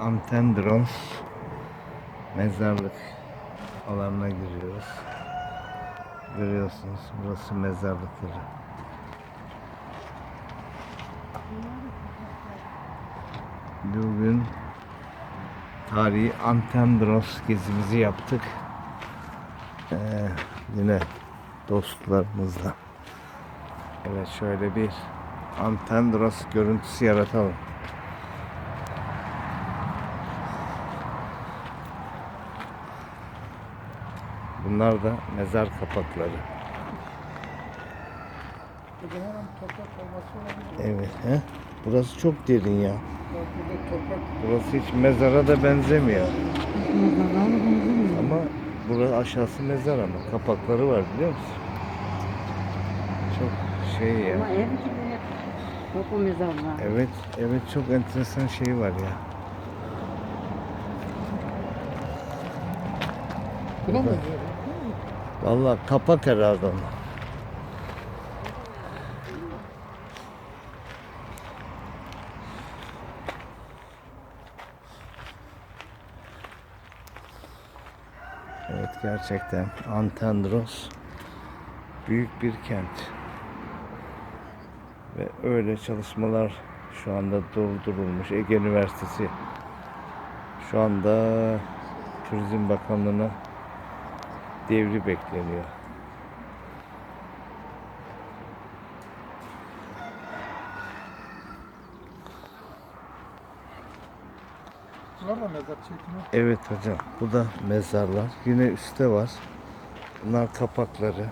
Antendros mezarlık alanına giriyoruz. Görüyorsunuz burası mezarlıkları. Bugün tarihi Antendros gezimizi yaptık. Ee, yine dostlarımızla. Evet şöyle bir Antendros görüntüsü yaratalım. Bunlar da mezar kapakları. Evet. He? Burası çok derin ya. Burası hiç mezara da benzemiyor. Ama burası aşağısı mezar ama kapakları var biliyor musun? Çok şey ya. Ama ev gibi yok o mezarlar. Evet, evet çok enteresan şey var ya. buna mı? Vallahi kapak herhalde onlar. Evet gerçekten Antendros büyük bir kent. Ve öyle çalışmalar şu anda durdurulmuş. Ege Üniversitesi şu anda Turizm Bakanlığı'na devri bekleniyor. Bunlar da mezar çekimi. Evet hocam bu da mezarlar. Yine üstte var. Bunlar kapakları.